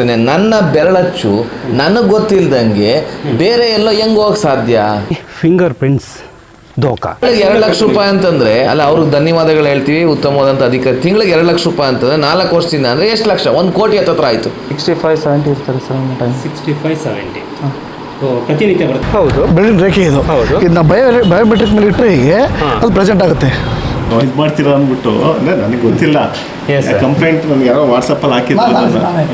ನನ್ನ ಬೆರಳಚ್ಚು ನನಗೆ ಗೊತ್ತಿಲ್ದಂಗೆ ಬೇರೆ ಎಲ್ಲ ಹೆಂಗ್ ಹೋಗಕ್ ಸಾಧ್ಯ? ಫಿಂಗರ್ ಪ್ರಿಂಟ್ಸ್ ದೋಖಾ ಎರಡು ಲಕ್ಷ ರೂಪಾಯಿ ಅಂತಂದ್ರೆ ಅಲ್ಲ ಅವ್ರಿಗೆ ಧನ್ಯವಾದಗಳು ಹೇಳ್ತೀವಿ ಉತ್ತಮವಾದಂಥ ಅಧಿಕಾರಿ. ತಿಂಗಳಿಗೆ ಎರಡು ಲಕ್ಷ ರೂಪಾಯಿ ಅಂತಂದ್ರೆ ನಾಲ್ಕು ವರ್ಷದಿಂದ ಅಂದ್ರೆ ಎಷ್ಟು ಲಕ್ಷ? ಒಂದು ಕೋಟಿ ಹತ್ರ ಆಯ್ತು. ಸಿಕ್ಸ್ಟಿ ಫೈವ್ ಸೆವೆಂಟಿ ಇರ್ತಾರೆ ಸರ್ ಸಿಕ್ಸ್ಟಿ ಫೈವ್ ಸೆವೆಂಟಿ ಪ್ರತಿನಿತ್ಯ ಬರುತ್ತೆ. ಹೌದು. ಬೆಳ್ಳಿನ ರೇಖೆ ಇದು. ಹೌದು. ಇದನ್ನ ಬಯೋ ಬಯೋಮೆಟ್ರಿಕ್ ಮೇಲೆ ಇಟ್ಟರೆ ಹೀಗೆ ಅದು ಪ್ರೆಸೆಂಟ್ ಆಗುತ್ತೆ. ಇದು ಮಾಡ್ತೀರಾ ಅಂದ್ಬಿಟ್ಟು. ಅಂದ್ರೆ ನನಗೆ ಗೊತ್ತಿಲ್ಲ. ಕಂಪ್ಲೇಂಟ್ ನಮ್ಗೆ ಯಾರೋ ವಾಟ್ಸಪ್ಪಲ್ಲಿ ಹಾಕಿದ್ರು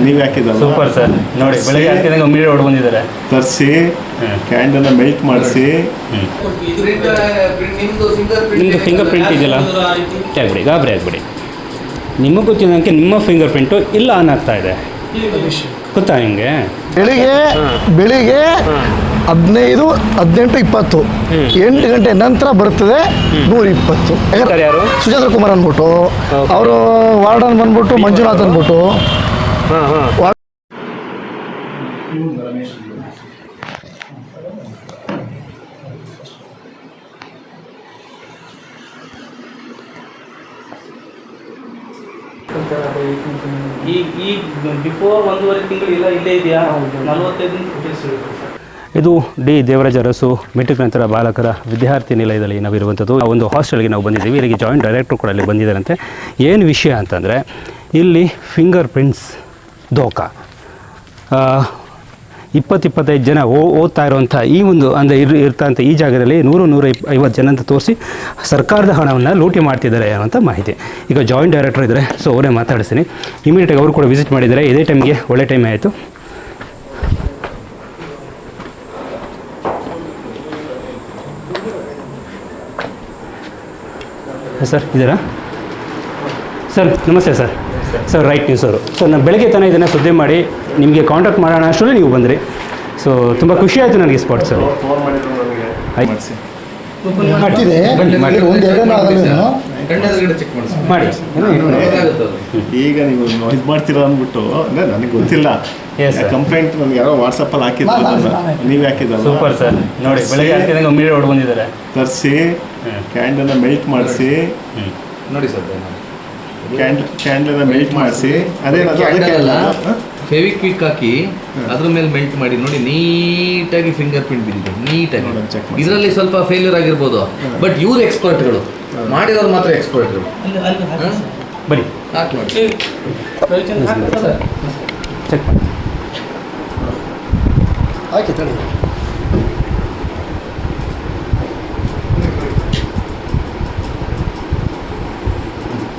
ನೀವು ಹಾಕಿದ್ರು ಸೂಪರ್ ಸರ್ ನೋಡಿ ಬೆಳಗ್ಗೆ ಹಾಕಿದಾಗ ಮೀಡಿ ಹೊಡ್ ಬಂದಿದ್ದಾರೆ. ತರಿಸಿ. ಕ್ಯಾಂಡನ್ನ ಮೆಲ್ಟ್ ಮಾಡಿಸಿ. ನಿಮ್ಮದು ಫಿಂಗರ್ ಪ್ರಿಂಟ್ ಇದೆಯಲ್ಲ ಆಗ್ಬಿಡಿ ಗಾಬರಿ ಆಗ್ಬಿಡಿ. ನಿಮಗೆ ಗೊತ್ತಿದ್ದಂಗೆ ನಿಮ್ಮ ಫಿಂಗರ್ ಪ್ರಿಂಟು ಇಲ್ಲ ಆನ್ ಆಗ್ತಾ ಇದೆ ಗೊತ್ತಾ ನಿಮಗೆ? ಬೆಳಿಗ್ಗೆ ಬೆಳಿಗ್ಗೆ ಹದಿನೈದು ಹದಿನೆಂಟು ಇಪ್ಪತ್ತು. ಎಂಟು ಗಂಟೆ ನಂತರ ಬರ್ತದೆ ನೂರ ಇಪ್ಪತ್ತು ಸುಚೇಂದ್ರ ಕುಮಾರ್ ಅಂದ್ಬಿಟ್ಟು ಅವರು ವಾರ್ಡನ್ ಬಂದ್ಬಿಟ್ಟು ಮಂಜುನಾಥ್ ಅಂದ್ಬಿಟ್ಟು. ಈಗ ಈಗ ವಾ- ಈ ಈ ಬಿಫೋರ್ ಒಂದೂವರೆ ತಿಂಗಳು ಇಲ್ಲ ಇಲ್ಲೇ ಇದೆಯಾ ನಲವತ್ತೈದು ಇದು ಡಿ ದೇವರಾಜ ಅರಸು ಮೆಟ್ರಿಕ್ ನಂತರ ಬಾಲಕರ ವಿದ್ಯಾರ್ಥಿ ನಿಲಯದಲ್ಲಿ ನಾವಿರುವಂಥದ್ದು. ಒಂದು ಹಾಸ್ಟೆಲ್ಗೆ ನಾವು ಬಂದಿದ್ದೀವಿ. ಇಲ್ಲಿಗೆ ಜಾಯಿಂಟ್ ಡೈರೆಕ್ಟರ್ ಕೂಡ ಅಲ್ಲಿ ಬಂದಿದ್ದಾರಂತೆ. ಏನು ವಿಷಯ ಅಂತಂದರೆ, ಇಲ್ಲಿ ಫಿಂಗರ್ ಪ್ರಿಂಟ್ಸ್ ದೋಖಾ. ಇಪ್ಪತ್ತಿಪ್ಪತ್ತೈದು ಜನ ಓ, ಓದ್ತಾ ಇರುವಂಥ ಈ ಒಂದು, ಅಂದರೆ ಇರ್, ಇರ್ತಂಥ ಈ ಜಾಗದಲ್ಲಿ ನೂರು ನೂರ ಇಪ್ ಐವತ್ತು ಜನ ಅಂತ ತೋರಿಸಿ ಸರ್ಕಾರದ ಹಣವನ್ನು ಲೂಟಿ ಮಾಡ್ತಿದ್ದಾರೆ ಅನ್ನೋಂಥ ಮಾಹಿತಿ. ಈಗ ಜಾಯಿಂಟ್ ಡೈರೆಕ್ಟರ್ ಇದ್ದಾರೆ. ಸೊ ಅವರೇ ಮಾತಾಡಿಸ್ತೀನಿ. ಇಮಿಡಿಯೇಟಾಗಿ ಅವರು ಕೂಡ ವಿಸಿಟ್ ಮಾಡಿದ್ದಾರೆ. ಇದೇ ಟೈಮ್ಗೆ ಒಳ್ಳೆ ಟೈಮ್ ಆಯಿತು. ಸರ್ ಇದ್ದೀರಾ? Sir namaste sir. Sir Right News ಅವರು. ಸರ್ ನಾನು ಬೆಳಗ್ಗೆ ತನಕ ಇದನ್ನು ಸುದ್ದಿ ಮಾಡಿ ನಿಮಗೆ ಕಾಂಟ್ಯಾಕ್ಟ್ ಮಾಡೋಣ ಅಷ್ಟರಲ್ಲಿ ನೀವು ಬಂದ್ರಿ. ಸೊ ತುಂಬ ಖುಷಿ ಆಯಿತು ನನಗೆ ಸ್ಪಾಟ್ ಸರ್ ಮಾಡಿ. ಈಗ ನೀವು ಇದು ಮಾಡ್ತೀರಾ ಅಂದ್ಬಿಟ್ಟು ಅಂದ್ರೆ ನನಗೆ ಗೊತ್ತಿಲ್ಲ. ಕಂಪ್ಲೇಂಟ್ ನನಗೆ ಯಾರೋ ವಾಟ್ಸಪ್ಪಲ್ಲಿ ಹಾಕಿದ್ರು. ನೀವು ಹಾಕಿದ್ರು ಸೂಪರ್ ಸರ್ ನೋಡಿ ಬೆಳಗ್ಗೆ ಹಾಕಿದಾಗ ಮೀಡಿ ಹೊಡ್ ಬಂದಿದ್ದಾರೆ. ತರಿಸಿ. ಕ್ಯಾಂಡನ್ನ ಮೆಲ್ಟ್ ಮಾಡಿಸಿ. ನೋಡಿ ಸರ್ ಕ್ಯಾಂಡ್ ಕ್ಯಾಂಡಲ್ನ ಮೆಲ್ಟ್ ಮಾಡಿಸಿ. ಅದೇ ಅಲ್ಲ ಕ್ಯಾಂಡಲ್ ಹ? ಫೆವಿಕ್ವಿಕ್ ಹಾಕಿ ಅದ್ರ ಮೇಲೆ ಮೆಲ್ಟ್ ಮಾಡಿ. ನೋಡಿ ನೀಟಾಗಿ ಫಿಂಗರ್ ಪ್ರಿಂಟ್ ಬಿದ್ದಿದೆ. ನೀಟಾಗಿ. ಇದರಲ್ಲಿ ಸ್ವಲ್ಪ ಫೇಲ್ಯೂರ್ ಆಗಿರ್ಬೋದು. ಬಟ್ ಇವ್ರು ಎಕ್ಸ್ಪರ್ಟ್ಗಳು ಮಾಡಿದವ್ರು ಮಾತ್ರ ಎಕ್ಸ್ಪರ್ಟ್ಗಳು ಬನ್ನಿ. ಹಾಕಿ ನೋಡಿ. ಚೆಕ್ ಮಾಡಿ ತಡಿ.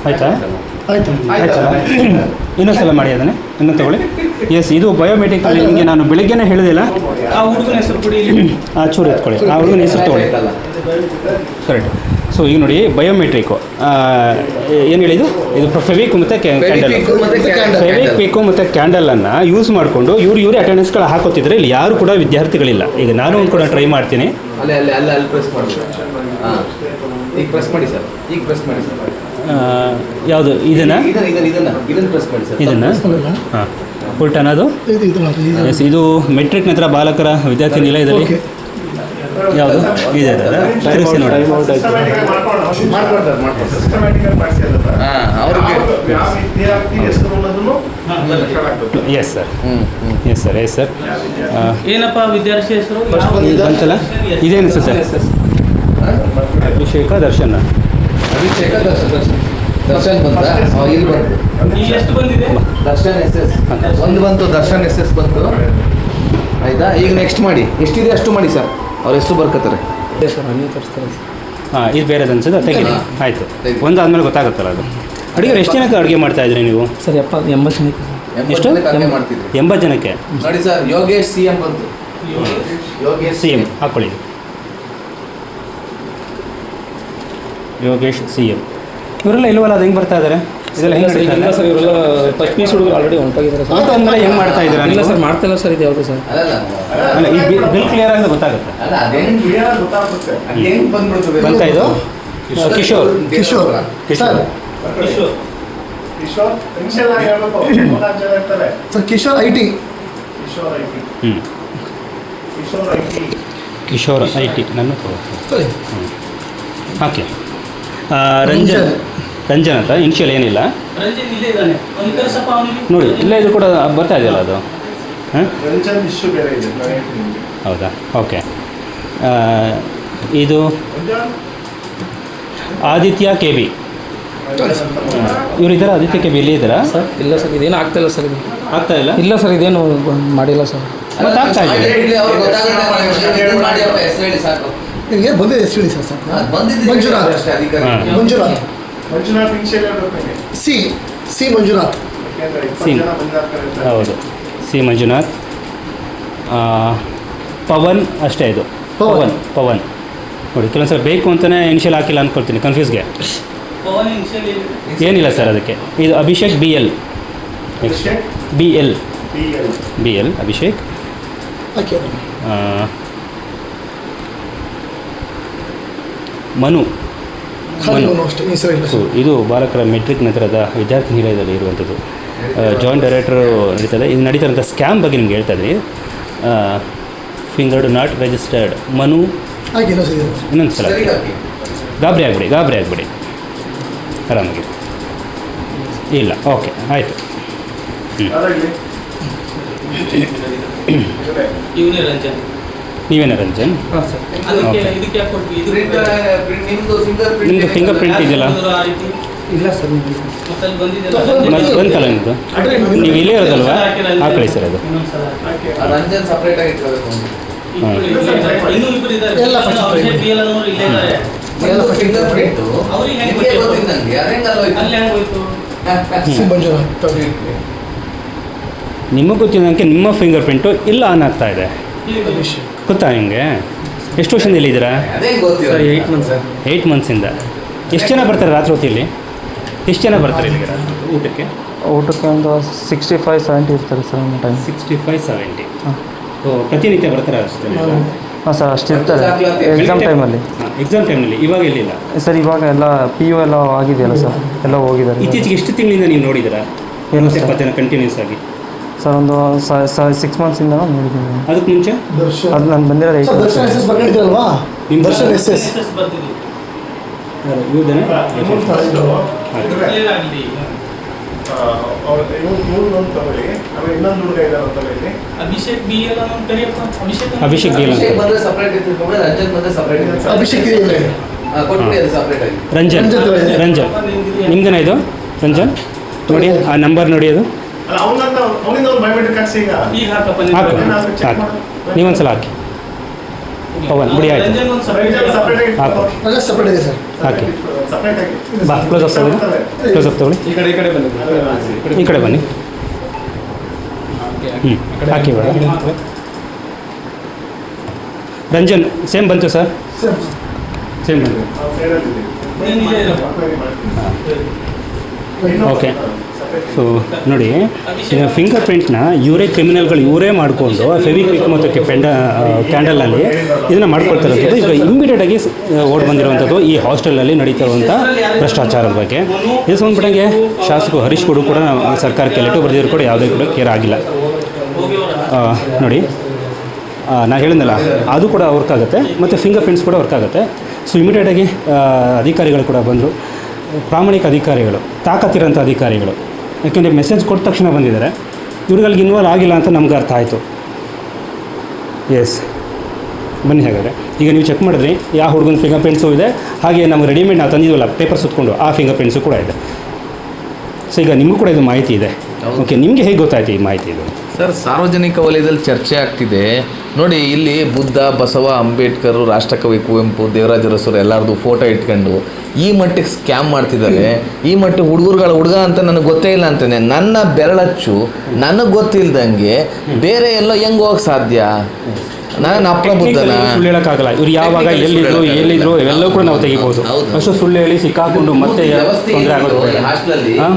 ಆಯಿತಾ? ಆಯ್ತು. ಇನ್ನೊಂದು ಸಲ ಮಾಡಿ ಅದನ್ನೇ. ಇನ್ನೊಂದು ತಗೊಳ್ಳಿ. ಎಸ್ ಇದು ಬಯೋಮೆಟ್ರಿಕ್ ನಿಮಗೆ ನಾನು ಬೆಳಿಗ್ಗೆನೇ ಹೇಳಿದಿಲ್ಲ. ಆ ಹುಡುಗನ ಹೆಸರು ಕೊಡಿ ಇಲ್ಲಿ. ಆ ಚೂರು ಎತ್ಕೊಳ್ಳಿ. ಆ ಹುಡುಗನ ಹೆಸರು ತಗೊಳ್ಳಿ. ಕರೆಕ್ಟ್ ಸೊ ಈಗ ನೋಡಿ ಬಯೋಮೆಟ್ರಿಕ್ಕು ಏನು ಹೇಳಿದ್ದು ಇದು? ಫೆವಿಕ್ ಮತ್ತು ಕ್ಯಾಂಡಲ್ ಫೆವಿಕ್. ಫೆವಿಕ್ವಿಕ್ಕು ಮತ್ತು ಕ್ಯಾಂಡಲನ್ನು ಯೂಸ್ ಮಾಡಿಕೊಂಡು ಇವ್ರು ಇವರೇ ಅಟೆಂಡೆನ್ಸ್ಗಳು ಹಾಕೋತಿದ್ರೆ ಇಲ್ಲಿ ಯಾರು ಕೂಡ ವಿದ್ಯಾರ್ಥಿಗಳಿಲ್ಲ. ಈಗ ನಾನು ಒಂದು ಕೂಡ ಟ್ರೈ ಮಾಡ್ತೀನಿ. ಅಲ್ಲೇ ಅಲ್ಲೇ ಅಲ್ಲೇ ಅಲ್ಲಿ ಪ್ರೆಸ್ ಮಾಡಿ. ಹಾಂ. ಈಗ ಪ್ರೆಸ್ ಮಾಡಿ ಸರ್. ಈಗ ಪ್ರೆಸ್ ಮಾಡಿ ಸರ್. ಯಾವುದು ಇದನ್ನು? ಇದನ್ನ ಇದನ್ನ ಇದನ್ನ ಇದನ್ನ ಪ್ರೆಸ್ ಮಾಡಿ ಸರ್. ಇದನ್ನು? ಹಾಂ. ಇದು. ಎಸ್ ಇದು. ಮೆಟ್ರಿಕ್ ನಂತರ ಬಾಲಕರ ವಿದ್ಯಾರ್ಥಿ ನಿಲಯದಲ್ಲಿ ಇದರಲ್ಲಿ ಯಾವುದು? ಇದೆ? ತಿರುಗಿಸಿ ನೋಡಿ. Yes sir. ಹ್ಞೂ ಹ್ಞೂ ಎಸ್ ಸರ್. ಎಸ್ ಸರ್ ಏನಪ್ಪ ವಿದ್ಯಾರ್ಥಿ ಹೆಸರು? ಬಂತಲ್ಲ? ಇದೇನು ಸರ್ ಅಭಿಷೇಕ ದರ್ಶನ. ಅಭಿಷೇಕ ದರ್ಶನ್ ದರ್ಶನ್. ದರ್ಶನ್ ಬಂತ? ಅವ ಇಲ್ಲಿ ಬಂತು. ಎಷ್ಟು ಬಂದಿದೆ? ದರ್ಶನ್ ಎಸ್ ಎಸ್ ಒಂದು ಬಂತು ದರ್ಶನ್ ಎಸ್ ಎಸ್ ಬಂತು. ಆಯ್ತಾ? ಈಗ ನೆಕ್ಸ್ಟ್ ಮಾಡಿ. ಎಷ್ಟಿದೆ ಅಷ್ಟು ಮಾಡಿ ಸರ್ ಅವ್ರ ಎಷ್ಟು ಬರ್ಕತ್ತಾರೆ. ಹಾಂ ಇದು ಬೇರೆದು ಅನ್ಸುತ್ತೆ ತೆಗೀರಿ. ಆಯಿತು. ಒಂದು ಆದಮೇಲೆ ಗೊತ್ತಾಗುತ್ತಲ್ಲ ಅದು. ಅಡುಗೆ ಎಷ್ಟು ಜನಕ್ಕೆ ಅಡುಗೆ ಮಾಡ್ತಾ ಇದ್ರಿ ನೀವು? ಸರ್ ಎಪ್ಪ ಎಂಬತ್ತು ಜನಕ್ಕೆ ಎಷ್ಟು? ಎಂಬತ್ತು ಜನಕ್ಕೆ? ನೋಡಿ ಸರ್ ಯೋಗೇಶ್ ಸಿ ಎಂ ಬಂತು. Yogesh C M. ಹಾಕ್ಕೊಳ್ಳಿ ಯೋಗೇಶ್ ಸಿ ಎಂ ಇವರೆಲ್ಲ ಇಲ್ವಲ್ಲ ಅದು ಹೆಂಗೆ ಬರ್ತಾ ಇದ್ದಾರೆ ಇದೆಲ್ಲ ಹೆಂಗೆ ಇಲ್ಲ ಸರ್ ಇವರೆಲ್ಲ ಫಸ್ಟ್ ಪೀಸ್ ಹುಡುಗರು ಆಲ್ರೆಡಿ ಹೊಂಟೋಗಿದ್ದಾರೆ ಸರ್. ಹೆಂಗೆ ಮಾಡ್ತಾ ಇದ್ದೀರಾ ಇಲ್ಲ ನೀವು? ಸರ್ ಮಾಡ್ತಾ ಇಲ್ಲ ಸರ್ ಇದು ಯಾವುದು ಸರ್? ಅಲ್ಲಲ್ಲ ಅಲ್ಲ ಈ ಬಿಲ್ ಕ್ಲಿಯರ್ ಆಗಿದೆ ಗೊತ್ತಾಗುತ್ತೆ. ಅಲ್ಲ ಅದೇನು ಗೊತ್ತಾಗುತ್ತೆ. ಅದು ಹೆಂಗ್ ಬಂದ್ಬಿಡ್ತದೆ? ಬಂತಾ ಇದು? ಕಿಶೋರ್. ಕಿಶೋರ್. ಕಿಶೋರ್. ಕಿಶೋರ್. ಕಿಶೋರ್. ಇನ್ಷಿಯಲ್ ಆಗಿ ಹೇಳ್ಬೇಕು. ಮೂರ್ನಾಲ್ಕು ಜನ ಇರ್ತಾರೆ sir Kishore I T. Kishore I T. ಹ್ಞೂ Kishore I T. Kishore I T. ನನ್ನ ಓಕೆ ರಂಜನ್ ರಂಜನ್ ಅಂತ ಇನ್ಷಿಯಲ್ ಏನಿಲ್ಲ ನೋಡಿ ಇಲ್ಲ ಇದು ಕೂಡ ಬರ್ತಾ ಇದೆಯಲ್ಲ ಅದು ಹಾಂ ರಂಜನ್ ಇಶ್ಯೂ ಬೇರೆ ಇದೆ ನಾನು ಹೌದಾ ಓಕೆ ಇದು ಆದಿತ್ಯ ಕೆ ಬಿ ಇವ್ರು ಇದ್ದಾರಾ ಆದಿತ್ಯ ಕೆ ಬಿ ಇಲ್ಲಿ ಇದ್ದಾರಾ ಸರ್ ಇಲ್ಲ ಸರ್ ಇದೇನು ಆಗ್ತಾ ಇಲ್ಲ ಸರ್ ಇದು ಆಗ್ತಾ ಇಲ್ಲ ಇಲ್ಲ ಸರ್ ಇದೇನು ಮಾಡಿಲ್ಲ ಸರ್ ಮತ್ತೆ ಆಗ್ತಾ ಇದೆ ನಿಮಗೆ ಬಂದಿದೆ ಹೆಸರು ಹೇಳಿ ಸರ್ ಸರ್? ಮಂಜುನಾಥ್. ಅಷ್ಟೇ ಅಧಿಕಾರಿ. ಹಾಂ. Manjunath. C C Manjunath. C. ಹೌದು. ಸಿ ಮಂಜುನಾಥ್. ಆ, ಪವನ್ ಅಷ್ಟೇ ಇದು. ಪವನ್. ಪವನ್ ನೋಡಿ ಕೆಲವೊಂದು ಸಲ ಬೇಕು ಅಂತಲೇ ಇನಿಷಿಯಲ್ ಹಾಕಿಲ್ಲ ಅಂದ್ಕೊಳ್ತೀನಿ ಕನ್ಫ್ಯೂಸ್ಗೆ ಪವನ್ ಇನ್ಷಿಯಲ್ ಏನಿದೆ? ಏನಿಲ್ಲ ಸರ್ ಅದಕ್ಕೆ. ಇದು Abhishek B L. Abhishek B L. B L. B L Abhishek okay ಆ, ಮನು. ಮನು. ಸೊ ಇದು ಬಾಲಕರ ಮೆಟ್ರಿಕ್ ನಂತರದ ವಿದ್ಯಾರ್ಥಿ ನಿಲಯದಲ್ಲಿ ಇರುವಂಥದ್ದು. ಜಾಯಿಂಟ್ ಡೈರೆಕ್ಟರ್ ನಡೀತದೆ. ಇದು ನಡೀತಾರಂಥ ಸ್ಕ್ಯಾಮ್ ಬಗ್ಗೆ ನಿಮ್ಗೆ ಹೇಳ್ತಾ ಇದ್ದೀನಿ. Fingered not registered Manu. ಇನ್ನೊಂದು ಸಲ. ಗಾಬರಿ ಆಗಬೇಡಿ ಗಾಬರಿ ಆಗಬೇಡಿ. ಆರಾಮಾಗಿ. ಇಲ್ಲ ಓಕೆ ಆಯಿತು. ಹ್ಞೂ ಇವನೇ ರಂಜನ್ ನೀವೇನ ರಂಜನ್ ನಿಮ್ಮದು ಫಿಂಗರ್ print ಇದೆಯಲ್ಲ? ಇಲ್ಲ ಸರ್ ಬಂತಲ್ಲ ನಿಮ್ಮದು ನೀವು ಇಲ್ಲೇ ಇರೋದಲ್ವಾ? ಆ ಹಾಕಿ ಸರ್ ಅದು ನಿಮ್ಗೆ ಗೊತ್ತಿದ್ದಂಗೆ ನಿಮ್ಮ ಫಿಂಗರ್ ಪ್ರಿಂಟು ಇಲ್ಲ ಆನ್ ಆಗ್ತಾ ಇದೆ ಗೊತ್ತಾ ನಿಮಗೆ ಎಷ್ಟು ವರ್ಷದಿಂದ ಇಲ್ಲಿದ್ದೀರಾ? ಅದೇ ಗೊತ್ತಿಲ್ಲ sir eight month sir eight ಮಂತ್ಸಿಂದ ಎಷ್ಟು ಜನ ಬರ್ತಾರೆ ರಾತ್ರಿ ಹೊತ್ತಿಲ್ಲಿ ಎಷ್ಟು ಜನ ಬರ್ತಾರೆ ಇಲ್ಲಿಗೆ ಊಟಕ್ಕೆ? ಊಟಕ್ಕೆ ಒಂದು ಸಿಕ್ಸ್ಟಿ ಫೈವ್ ಸೆವೆಂಟಿ ಇರ್ತಾರೆ ಸರ್ ಒಂದು ಟೈಮ್ ಸಿಕ್ಸ್ಟಿ ಫೈವ್ ಸೆವೆಂಟಿ ಹಾಂ. ಓ ಪ್ರತಿನಿತ್ಯ ಬರ್ತಾರೆ ಅಷ್ಟೇ ಹಾಂ ಸರ್ ಅಷ್ಟು ಇರ್ತಾರೆ. ಎಕ್ಸಾಮ್ ಟೈಮಲ್ಲಿ ಎಕ್ಸಾಮ್ ಟೈಮಲ್ಲಿ ಇವಾಗ ಎಲ್ಲಿಲ್ಲ? ಸರ್ ಇವಾಗ ಎಲ್ಲ ಪಿ ಯು ಎಲ್ಲ ಆಗಿದೆಯಲ್ಲ ಸರ್. ಎಲ್ಲ ಹೋಗಿದ್ದಾರೆ ಇತ್ತೀಚೆಗೆ ಎಷ್ಟು ತಿಂಗಳಿಂದ ನೀವು ನೋಡಿದ್ದೀರಾ? ಸರ್? ಜನ ಕಂಟಿನ್ಯೂಸ್ ಆಗಿ. ಸರ್ ಒಂದು ಸಿಕ್ಸ್ ಮಂತ್ಸಿಂದ ನೋಡಿದ್ದೀನಿ. ಅದಕ್ಕೆ ಮುಂಚೆ? ಅದು ನಾನು ಬಂದಿರೋದು ಏಯ್ಟ್ ದರ್ಶನ್ ಎಸ್ ಎಸ್ ಬರ್ಕೊಂಡಿದ್ದೀರಲ್ವಾ ನಿಮ್ಮ Darshan S S. Abhishek B L Abhishek Abhishek B L. Ranjan Abhishek ಇದೆ ಕೊಟ್ಬಿಡಿ ಅದು ಸಪ್ರೇಟ್ ಆಗಿ. ರಂಜನ್. ರಂಜನ್ ಇದೆ. ರಂಜನ್. ನಿಮ್ದೇನ ಇದು? ರಂಜನ್? ನೋಡಿ ಆ ನಂಬರ್ ನೋಡಿ ಅದು. ಹಾಕು. ನೀವೊಂದ್ಸಲ ಹಾಕಿ. ಪವನ್ ಬಿಡಿ ಆಯ್ತು. ರಂಜನ್ ಒಂದು ರಂಜನ್ ಸಪ್ರೇಟ್ ಆಗಿ ಹಾಕು. ಹಾಕಿ. ಸಪ್ರೇಟ್ ಆಗಿ ಬಾ ಕ್ಲೋಸ್ ಅಪ್ ತಗೊಳ್ಳಿ. ಕ್ಲೋಸ್ ಅಪ್ ತಗೊಳ್ಳಿ. ಈ ಕಡೆ ಈ ಕಡೆ ಬಂದಿದೆ ಈ ಕಡೆ ಬನ್ನಿ. ಹ್ಞೂ ಹಾಕಿ. ಬೇಡ ರಂಜನ್ ಸೇಮ್ ಬಂತು ಸರ್? ಸರ್ ಸೇಮ್ ಬಂತು. ಓಕೆ ಸೊ ನೋಡಿ ಫಿಂಗರ್ ಪ್ರಿಂಟ್ನ ಇವರೇ ಕ್ರಿಮಿನಲ್ಗಳು ಇವರೇ ಮಾಡಿಕೊಂಡು ಫೆವಿಕ್ವಿಕ್ ಮತ್ತು ಪೆಂಡ ಕ್ಯಾಂಡಲಲ್ಲಿ ಇದನ್ನು ಮಾಡ್ಕೊಳ್ತಿರೋಂಥದ್ದು ಈಗ ಇಮ್ಮಿಡಿಯೇಟಾಗಿ ಓಡ್ ಬಂದಿರುವಂಥದ್ದು ಈ ಹಾಸ್ಟೆಲಲ್ಲಿ ನಡೀತಿರುವಂಥ ಭ್ರಷ್ಟಾಚಾರದ ಬಗ್ಗೆ. ಇದು ಸಂಬಂಧಪಟ್ಟಂಗೆ ಶಾಸಕರು ಹರೀಶ್ ಕೊಡು ಕೂಡ ಸರ್ಕಾರಕ್ಕೆ ಲೆಟರ್ ಬರೆದಿದ್ರು ಕೂಡ ಯಾವುದೇ ಕೂಡ ಕೇರ್ ಆಗಿಲ್ಲ. ನೋಡಿ ನಾನು ಹೇಳಿದ್ನಲ್ಲ, ಅದು ಕೂಡ ವರ್ಕ್ ಆಗುತ್ತೆ, ಮತ್ತು ಫಿಂಗರ್ ಪ್ರಿಂಟ್ಸ್ ಕೂಡ ವರ್ಕ್ ಆಗುತ್ತೆ. ಸೊ ಇಮಿಡಿಯೇಟಾಗಿ ಅಧಿಕಾರಿಗಳು ಕೂಡ ಬಂದರು. ಪ್ರಾಮಾಣಿಕ ಅಧಿಕಾರಿಗಳು ತಾಕತ್ತಿರೋಂಥ ಅಧಿಕಾರಿಗಳು. ಯಾಕೆಂದರೆ ಮೆಸೇಜ್ ಕೊಟ್ಟ ತಕ್ಷಣ ಬಂದಿದ್ದಾರೆ. ಇವ್ರಿಗಲ್ಲಿ ಇನ್ವಾಲ್ವ್ ಆಗಿಲ್ಲ ಅಂತ ನಮ್ಗೆ ಅರ್ಥ ಆಯಿತು. ಎಸ್ ಬನ್ನಿ ಹಾಗಾದರೆ. ಈಗ ನೀವು ಚೆಕ್ ಮಾಡಿದ್ರಿ ಯಾವ ಹುಡುಗನ ಫಿಂಗರ್ ಪ್ರಿಂಟ್ಸು ಇದೆ ಹಾಗೆ ನಮ್ಗೆ ರೆಡಿಮೇಡ್ ನಾವು ತಂದಿದ್ವಲ್ಲ ಪೇಪರ್ ಸುತ್ಕೊಂಡು ಆ ಫಿಂಗರ್ ಪ್ರಿಂಟ್ಸು ಕೂಡ ಇದೆ. ಸೊ ಈಗ ನಿಮಗೂ ಕೂಡ ಇದು ಮಾಹಿತಿ ಇದೆ. ಓಕೆ ನಿಮಗೆ ಹೇಗೆ ಗೊತ್ತಾಯ್ತು ಈ ಮಾಹಿತಿ ಇದು? ಸರ್ ಸಾರ್ವಜನಿಕ ವಲಯದಲ್ಲಿ ಚರ್ಚೆ ಆಗ್ತಿದೆ. ನೋಡಿ, ಇಲ್ಲಿ ಬುದ್ಧ, ಬಸವ, ಅಂಬೇಡ್ಕರ್, ರಾಷ್ಟ್ರಕವಿ ಕುವೆಂಪು ದೇವರಾಜ ಅರಸರು ಎಲ್ಲರದು ಫೋಟೋ ಇಟ್ಕೊಂಡು ಈ ಮಟ್ಟಿಗೆ ಸ್ಕ್ಯಾಮ್ ಮಾಡ್ತಿದ್ದಾರೆ. ಈ ಮಟ್ಟಿಗೆ ಹುಡುಗರುಗಳ ಹುಡುಗ ಅಂತ ನನಗೆ ಗೊತ್ತೇ ಇಲ್ಲ ಅಂತಾನೆ. ನನ್ನ ಬೆರಳಚ್ಚು ನನಗೆ ಗೊತ್ತಿಲ್ದಂಗೆ ಬೇರೆ ಎಲ್ಲೋ ಹೆಂಗೆ ಹೋಗಕ್ಕೆ ಸಾಧ್ಯ? ನಾನು ಅಪ್ರಬುದ್ಧನ ಸುಳ್ಳು ಹೇಳಕ್ಕಾಗಲ್ಲ. ಇವ್ರು ಯಾವಾಗ ಎಲ್ಲಿದ್ರು ಎಲ್ಲಿದ್ರು ಇವೆಲ್ಲವೂ ಕೂಡ ನಾವು ತೆಗಿಬಹುದು ಹೌದು. ಅಷ್ಟು ಸುಳ್ಳು ಹೇಳಿ ಸಿಕ್ಕಾಕೊಂಡು ಮತ್ತೆ ತೊಂದರೆ ಆಗೋದು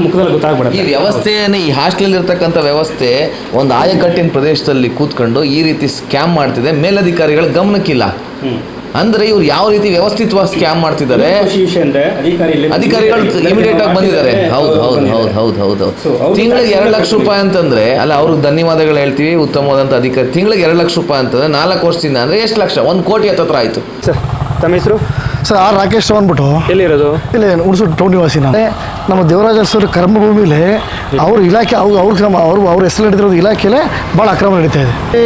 ಮುಖದಲ್ಲಿ ಗೊತ್ತಾಗ್ಬಿಡುತ್ತೆ. ಈ ಗೊತ್ತಾಗ್ಬಿಡುತ್ತೆ ಈ ಹಾಸ್ಟೆಲ್ ಇರ್ತಕ್ಕಂಥ ವ್ಯವಸ್ಥೆ ಒಂದು ಆಯಕಟ್ಟಿನ ಪ್ರದೇಶದಲ್ಲಿ ಕೂತ್ಕೊಂಡು ಈ ರೀತಿ ಸ್ಕ್ಯಾಮ್ ಮಾಡ್ತಿದೆ. ಮೇಲಧಿಕಾರಿಗಳ ಗಮನಕ್ಕಿಲ್ಲ. ಅಂದ್ರೆ ಇವ್ರು ಯಾವ ರೀತಿ ವ್ಯವಸ್ಥಿತವಾಗಿ ಸ್ಕ್ಯಾಮ್ ಮಾಡ್ತಿದ್ದಾರೆ? ಅಧಿಕಾರಿಗಳು ಇಮಿಡಿಯೇಟ್ ಆಗಿ ಬಂದಿದ್ದಾರೆ. ಹೌದು ಹೌದು ಹೌದು ಹೌದು ಹೌದು ತಿಂಗಳಿಗೆ ಎರಡು ಲಕ್ಷ ರೂಪಾಯಿ ಅಂತಂದ್ರೆ ಅಲ್ಲ ಅವ್ರಿಗೆ ಧನ್ಯವಾದಗಳು ಹೇಳ್ತೀವಿ ಉತ್ತಮವಾದಂಥ ಅಧಿಕಾರಿ. ತಿಂಗಳಿಗೆ ಎರಡು ಲಕ್ಷ ರೂಪಾಯಿ ಅಂತಂದ್ರೆ ನಾಲ್ಕು ವರ್ಷದಿಂದ ಅಂದ್ರೆ ಎಷ್ಟು ಲಕ್ಷ? ಒಂದು ಕೋಟಿ ಹತ್ತತ್ರ ಆಯ್ತು. ಸರ್ ತಮ್ಮ ಹೆಸರು? ಸರ್ ಆರ್ ರಾಕೇಶ್ ರಾವ್ ಅಂದ್ಬಿಟ್ಟು ಎಲ್ಲಿರೋದು? ಇಲ್ಲಿ ಹುಣಸೂರು ಟೌನ್ ನಿವಾಸಿ ನಾನು ನಮ್ಮ ದೇವರಾಜ ಸರ್ ಕರ್ಮಭೂಮಿಲಿ ಅವ್ರ ಇಲಾಖೆ ಅವ್ರು ಅವ್ರ ಕ್ರಮ ಅವರು ಅವ್ರ ಹೆಸರು ಹಿಡಿದಿರೋದು ಇಲಾಖೆಯಲ್ಲೇ ಭಾಳ ಅಕ್ರಮ ನಡೀತಾ ಇದೆ. ಈ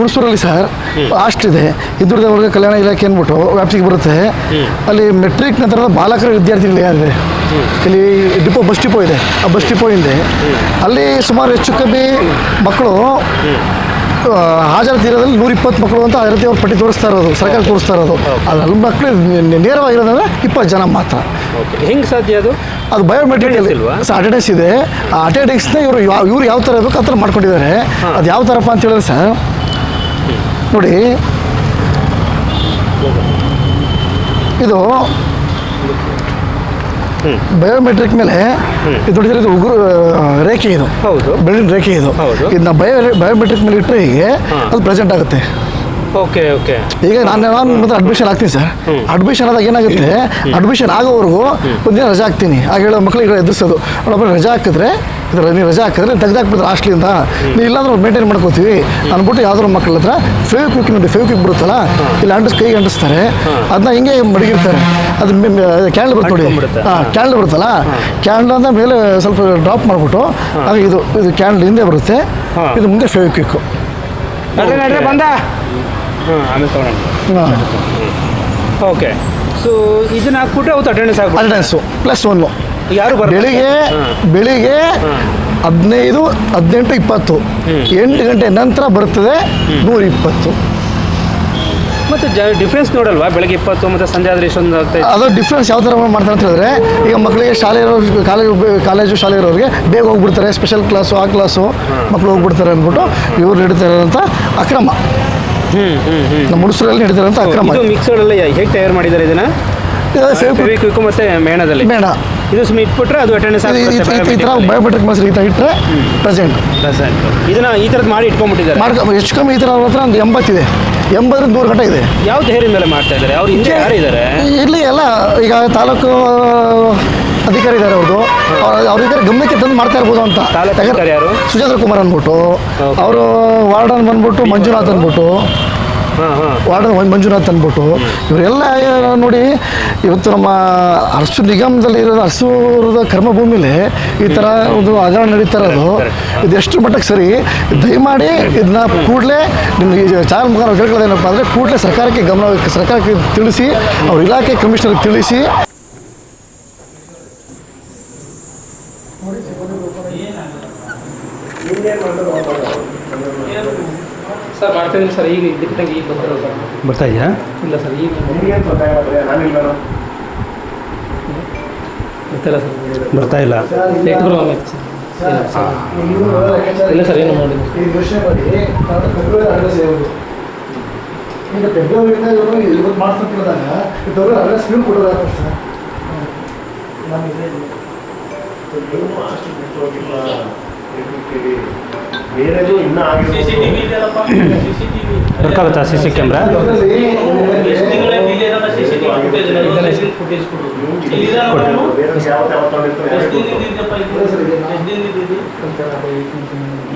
ಹುಣಸೂರಲ್ಲಿ ಸರ್ ಆಸ್ಟ್ ಇದೆ. ಹಿಂದುಳಿದ ವರ್ಗ ಕಲ್ಯಾಣ ಇಲಾಖೆ ಅಂದ್ಬಿಟ್ಟು ವ್ಯಾಪ್ತಿಗೆ ಬರುತ್ತೆ. ಅಲ್ಲಿ ಮೆಟ್ರಿಕ್ ನಂತರದ ಬಾಲಕರ ವಿದ್ಯಾರ್ಥಿಗಳು ಯಾರಿದೆ ಇಲ್ಲಿ ಡಿಪೋ ಬಸ್ ಡಿಪೋ ಇದೆ. ಆ ಬಸ್ ಡಿಪೋ ಹಿಂದೆ. ಅಲ್ಲಿ ಸುಮಾರು ಹೆಚ್ಚು ಕಮ್ಮಿ ಮಕ್ಕಳು ಆ, ತೀರದಲ್ಲಿ ನೂರ ಇಪ್ಪತ್ತು ಮಕ್ಕಳು ಅಂತ ಅದರತೆ ಅವ್ರು ಪಟ್ಟಿ ತೋರಿಸ್ತಾ ಇರೋದು ಸರ್ಕಾರ ತೋರಿಸ್ತಾ ಇರೋದು. ಅದ್ರಲ್ಲಿ ಮಕ್ಕಳು ನೇರವಾಗಿರೋದಂದ್ರೆ ಇಪ್ಪತ್ತು ಜನ ಮಾತ್ರ. ಹೆಂಗೆ ಸಾಧ್ಯ ಅದು? ಅದು ಬಯೋಮೆಟ್ರಿಕ್? ಅಟೆಂಡೆನ್ಸ್ ಇದೆ. ಆ ಅಟೆಂಡೆನ್ಸ್ನ ಇವರು ಯಾವ ಇವ್ರು ಯಾವ ಥರ ಇರಬೇಕು ಆ ಥರ ಮಾಡ್ಕೊಂಡಿದ್ದಾರೆ. ಅದು ಯಾವ ಥರಪ್ಪ ಅಂತ ಹೇಳಿದ್ರೆ ಸರ್ ನೋಡಿ. ಇದು ಬಯೋಮೆಟ್ರಿಕ್ ಮೇಲೆ ದುಡಿದಿರೋದು ಉಗುರು ರೇಖೆ ಇದು. ಹೌದು. ಬೆಳ್ಳಿನ ರೇಖೆ ಇದು. ಇದನ್ನ ಬಯೋ ಬಯೋಮೆಟ್ರಿಕ್ ಮೇಲೆ ಇಟ್ಟರೆ ಹೀಗೆ ಅದು ಪ್ರೆಸೆಂಟ್ ಆಗುತ್ತೆ. Okay okay. ಈಗ ನಾನು ನಾನು ಮಾತ್ರ ಅಡ್ಮಿಷನ್ ಆಗ್ತೀನಿ ಸರ್ ಅಡ್ಮಿಷನ್ ಆದಾಗ ಏನಾಗುತ್ತೆ? ಅಡ್ಮಿಷನ್ ಆಗೋವರೆಗೂ ಒಂದಿನ ರಜಾ ಹಾಕ್ತೀನಿ. ಆಗ ಹೇಳೋ ಮಕ್ಕಳಿಗೆ ಎದುರಿಸೋದು. ಒಬ್ಬರು ರಜಾ ಹಾಕಿದ್ರೆ ಇದ್ರ ನೀವು ರಜಾ ಹಾಕಿದ್ರೆ ತೆಗೆದಾಕ್ಬಿಟ್ರೆ ಹಾಸ್ಟ್ಲಿಂದ. ನೀವು ಇಲ್ಲಾಂದ್ರೆ ಮೇಂಟೈನ್ ಮಾಡ್ಕೋತೀವಿ. ಅಂದ್ಬಿಟ್ಟು ಯಾವ್ದಾದ್ರು ಮಕ್ಕಳ ಹತ್ರ ಫೇವ್ ಕ್ವಿಕ್ ನೋಡಿ ಫೇವ್ ಕ್ವಿಕ್ ಬರುತ್ತಲ್ಲ? ಇಲ್ಲಿ ಅಂಟಿಸ್ ಕೈಗೆ ಅಂಟಿಸ್ತಾರೆ. ಅದನ್ನ ಹಿಂಗೆ ಮಡಗಿರ್ತಾರೆ. ಅದು ಕ್ಯಾಂಡಲ್ ಬರುತ್ತೆ ನೋಡಿ. ಹಾಂ ಕ್ಯಾಂಡಲ್ ಬರುತ್ತಲ್ಲ? ಕ್ಯಾಂಡಲ್ ಅಂದ ಮೇಲೆ ಸ್ವಲ್ಪ ಡ್ರಾಪ್ ಮಾಡಿಬಿಟ್ಟು ಆಗ ಇದು ಇದು ಕ್ಯಾಂಡಲ್ ಹಿಂದೆ ಬರುತ್ತೆ. ಇದು ಮುಂದೆ ಫೇವ್ ಕ್ವಿಕ್ಕು ಬಂದ. ಆಮೇಲೆ ಓಕೆ. ಸೊ ಇದನ್ನ ಹಾಕ್ಬಿಟ್ಟು ಅವತ್ತು ಅಟೆಂಡೆನ್ಸ್ ಹಾಕಿ ಅಟೆಂಡೆನ್ಸು ಪ್ಲಸ್ ಒನ್ನು ಯಾರು ಬೆಳಿಗ್ಗೆ ಬೆಳಿಗ್ಗೆ ಹದಿನೈದು ಹದಿನೆಂಟು ಇಪ್ಪತ್ತು. ಎಂಟು ಗಂಟೆ ನಂತರ ಬರ್ತದೆ ನೂರ ಇಪ್ಪತ್ತು. ಮತ್ತು ಜ ಡಿಫ್ರೆನ್ಸ್ ನೋಡಲ್ವಾ? ಬೆಳಗ್ಗೆ ಇಪ್ಪತ್ತು ಮತ್ತು ಸಂಜೆ ಆದರೆ ಇಷ್ಟೊಂದು ಅದು ಡಿಫ್ರೆನ್ಸ್ ಯಾವ ಥರ ಮಾಡ್ತಾರೆ ಅಂತ ಹೇಳಿದ್ರೆ ಈಗ ಮಕ್ಕಳಿಗೆ ಶಾಲೆ ಇರೋರು ಕಾಲೇಜು ಕಾಲೇಜು ಶಾಲೆ ಇರೋರಿಗೆ ಬೇಗ ಹೋಗ್ಬಿಡ್ತಾರೆ ಸ್ಪೆಷಲ್ ಕ್ಲಾಸು ಆ ಕ್ಲಾಸು ಮಕ್ಕಳು ಹೋಗ್ಬಿಡ್ತಾರೆ ಅಂದ್ಬಿಟ್ಟು ಇವ್ರು ಅಂತ ಅಕ್ರಮ. ನಮ್ಮ ಹುಡುಸರಲ್ಲಿ ನಡೀತಾರಂಥ ಅಕ್ರಮ. ಇದು ಮಿಕ್ಸರ್ಡೆಲ್ಲ ಹೇಗೆ ತಯಾರು ಮಾಡಿದ್ದಾರೆ ಇದನ್ನ? ಫೆವಿಕ್ವಿಕ್ ಮತ್ತು ಮೇಣದಲ್ಲಿ. ಮೇಣ. ಇದು ಸುಮ್ಮನೆ ಇಟ್ಬಿಟ್ರೆ ಅದು ಅಟೆಂಡೆನ್ಸ್ ಈ- ಥರ ಬಯೋಮೆಟ್ರಿಕ್ ಮಾಸ್ ಈ ಥರ ಇಟ್ಟರೆ ಪ್ರೆಸೆಂಟ್ ಇದನ್ನ ಈ ಥರದ್ದು ಮಾಡಿ ಇಟ್ಕೊಂಡ್ಬಿಟ್ಟಿದ್ದಾರೆ. ಮಾಡ್ಕೊ ಹೆಚ್ಚು ಕಮ್ಮಿ ಈ ಥರ ಅವ್ರ ಹತ್ರ ಒಂದು ಎಂಬತ್ತಿದೆ ಎಂಬತ್ತರಿಂದ ನೂರು ಗಂಟೆ ಇದೆ. ಯಾವ ಧೈರ್ಯದ ಮೇಲೆ ಮಾಡ್ತಾ ಇದ್ದಾರೆ? ಅವ್ರು ಹಿಂದೆ ಯಾರು ಇದ್ದಾರೆ? ಇಲ್ಲಿ ಎಲ್ಲ ಈಗ ತಾಲೂಕು ಅಧಿಕಾರಿ ಇದ್ದಾರೆ ಅವ್ರದ್ದು ಅವ್ರಿಗೆ ಗಮನಕ್ಕೆ ತಂದು ಮಾಡ್ತಾ ಇರ್ಬೋದು ಅಂತ. ಯಾರು? ಸುಜೇಂದ್ರ ಕುಮಾರ್ ಅಂದ್ಬಿಟ್ಟು. ಅವರು ವಾರ್ಡನ್ ಬಂದ್ಬಿಟ್ಟು ಮಂಜುನಾಥ್ ಅಂದ್ಬಿಟ್ಟು ವಾರ್ಡನ್ ಮಂಜುನಾಥ್ ಅಂದ್ಬಿಟ್ಟು ಇವರೆಲ್ಲ ನೋಡಿ ಇವತ್ತು ನಮ್ಮ ಅರಸು ನಿಗಮದಲ್ಲಿ ಇರೋದು ಅರಸೂರದ ಕರ್ಮಭೂಮಿಲಿ ಈ ಥರ ಒಂದು ಹಗರಣ ನಡೀತಾ ಇರೋದು ಇದು ಎಷ್ಟು ಮಟ್ಟಕ್ಕೆ ಸರಿ? ದಯಮಾಡಿ ಇದನ್ನ ಕೂಡಲೇ ನಿಮ್ಗೆ ಈ ಚಾನಲ್ ಮುಖಾಂತರ ಕೇಳ್ಕೊಳ್ಳೋದೇನಪ್ಪ ಅಂದರೆ ಕೂಡಲೇ ಸರ್ಕಾರಕ್ಕೆ ಗಮನ ಸರ್ಕಾರಕ್ಕೆ ತಿಳಿಸಿ ಅವ್ರ ಇಲಾಖೆ ಕಮಿಷನರ್ಗೆ ತಿಳಿಸಿ ಸರ್ ಮಾಡ್ತಾ ಇದ್ದೀನಿ ಸರ್. ಈಗ ಇದ್ದಕ್ಕಿದ್ದಂಗೆ ಈಗ ಬರ್ತಾರೆ ಸರ್. ಬರ್ತಾ ಇದೆಯಾ? ಇಲ್ಲ ಸರ್ ಈಗ ಗೊತ್ತಿಲ್ಲ ಸರ್. ಬರ್ತಾ ಇಲ್ಲ. ಲೇಟ್ ಪ್ರೋಗ್ರಾಮ್ ಇತ್ತು ಸರ್. ಇಲ್ಲ ಸರ್. ಏನು ಈ ಮಾಡಿ ಈಗ ಫೆಬ್ರವರಿಯಿಂದ ಇವರು ಇವತ್ತು ಕೊಡೋದು ಸರ್ ಬೇರೆ ಇದೆಯಲ್ಲಪ್ಪ? C C camera?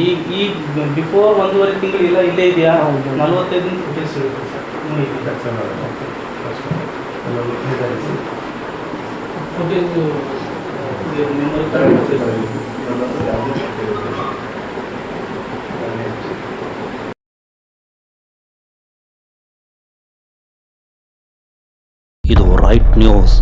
ಈಗ ಈಗ ಬಿಫೋರ್ ಒಂದೂವರೆ ತಿಂಗಳು ಇಲ್ಲ ಇಲ್ಲೇ ಇದೆಯಾ? ನಲವತ್ತೈದು ದಿನ ಫುಟೇಜ್ ಸಿಗುತ್ತೆ ಸರ್. ಫುಟೇಜ್ ಇದು ರೈಟ್ ನ್ಯೂಸ್